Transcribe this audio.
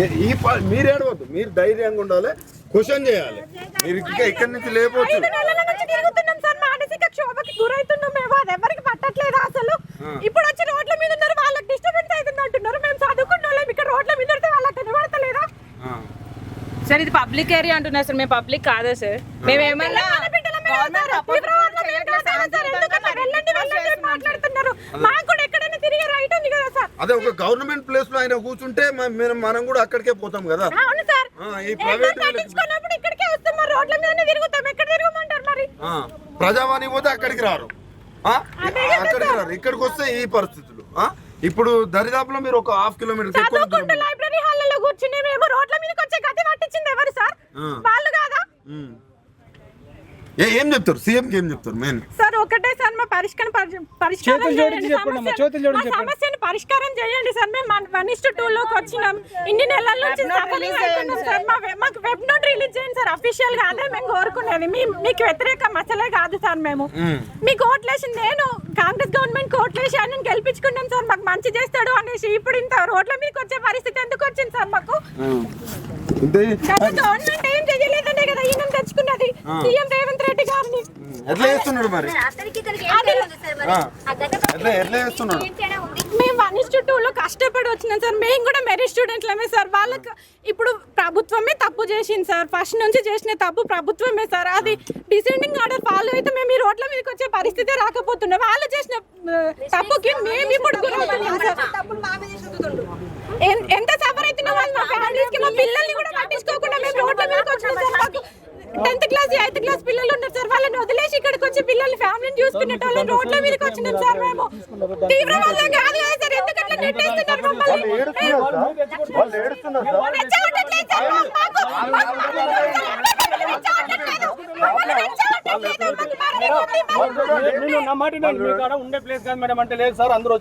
ఏ- ఈ మీరు ఏడవద్దు. మీరు ధైర్యంగా ఉండాలి. క్వశ్చన్ చేయాలి. మీరు ఇంకా ఇక్కడి నుంచి లేకపోవచ్చు అసలు. ఇప్పుడు వచ్చి రోడ్ల మీద ఉన్నారు. వాళ్ళకి డిస్టర్బెన్స్ అవుతుంది అంటున్నారు. మేము చదువుకున్న వాళ్ళం. ఇక్కడ రోడ్ల మీద వాళ్ళకి కనబడతలేదా. సార్ ఇది పబ్లిక్ ఏరియా అంటున్నారు సార్. మేము పబ్లిక్ కాదా సార్? మేము ఏమన్నా మన బిడ్డల మీద గవర్నమెంట్ సార్, సపోర్ట్ తీవ్రవాదుల మీద చేయట్లేదు కాదా సార్? ఎందుకన్నా వెళ్ళండి, వెళ్ళండి అని మాట్లాడుతున్నారు మాకు కూడా ఎక్కడైనా తిరిగే రైట్ ఉంది కదా సార్ అదే ఒక గవర్నమెంట్ ప్లేస్లో ఆయన కూర్చుంటే మనం కూడా అక్కడికే పోతాం కదా. ఈ ప్రైవేట్ ప్రజావాణి పోతే అక్కడికి రారు? అక్కడికి రారు. ఇక్కడికి వస్తే ఈ పరిస్థితులు? ఇప్పుడు దరిదాపులో మీరు ఒక హాఫ్ కిలోమీటర్ ఎక్కువ దూరం చదువుకుంటూ లైబ్రరీ హాల్లో కూర్చుని మేము రోడ్ల మీదకి వచ్చే గతి పట్టించింది ఎవరు సార్. వాళ్ళు కాదా? ఏం చెప్తారు? సీఎం కి ఏం చెప్తారు? మెయిన్. సార్ ఒకటే సార్ మా పరిష్కారం పరి- పరిష్కారం చేయండి. సమస్యను పరిష్కారం చేయండి సార్. మేము వన్ ఇస్ టూ లోకి వచ్చినాం. ఇన్ని నెలల నుంచి అవుతున్నాం సార్. మా మాకు వెబ్ నోట్ రిలీజ్ చేయండి సార్. అఫీషియల్గా అదే మేము కోరుకునేది. మీ మీకు వ్యతిరేకం అసలే కాదు సార్ మేము. మీకు ఓట్లేసి నేను. కాంగ్రెస్ గవర్నమెంట్ ఓట్లేసి ఆయన గెలిపించుకున్నాం సార్. మాకు మంచి చేస్తాడు అనేసి ఇప్పుడు ఇంత రోడ్ల మీకు వచ్చే పరిస్థితి ఎందుకు వచ్చింది సార్ మాకు? గవర్నమెంట్ ఏం చేయలేదనే కదా ఈయన తెచ్చుకున్నది సీఎం రేవంత్ రెడ్డి గారిని. ఎట్లా చేస్తున్నాడు మరి? ఎట్లా ఎట్లా చేస్తున్నాడు? మేము వన్ ఇస్లో కష్టపడి వచ్చినాం సార్. మేము కూడా మెరిట్ స్టూడెంట్లమే సార్. వాళ్ళకి ఇప్పుడు ప్రభుత్వమే తప్పు చేసింది సార్. ఫస్ట్ నుంచి చేసిన తప్పు ప్రభుత్వమే సార్. అది డిసెండింగ్ ఆర్డర్ ఫాలో అయితే మేము ఈ రోడ్ల మీదకి వచ్చే పరిస్థితి రాకపోతున్నాం వాళ్ళు చేసిన తప్పుకి మేము ఇప్పుడు గురవుతున్నాం సార్. ఎంత సఫర్ అవుతున్నాం వాళ్ళు మా ఫ్యామిలీస్కి మా పిల్లల్ని కూడా పట్టించుకోకుండా మేము రోడ్ల మీదకి వచ్చినాం సార్ మాకు టెన్త్ క్లాస్ ఎయిత్ క్లాస్ పిల్లలు ఉన్నారు సార్ వాళ్ళని వదిలేసి ఇక్కడికి వచ్చి పిల్లల్ని ఫ్యామిలీని చూసుకునేటోళ్ళని రోడ్ల మీదకి వచ్చినాం సార్ మేము తీవ్రవాదం కాదు కదా సార్ ఎందుకంటే నెట్టేస్తున్నారు మమ్మల్ని నేను నా మాట ఉండే ప్లేస్ కాదు మేడం అంటే లేదు సార్ అందరూ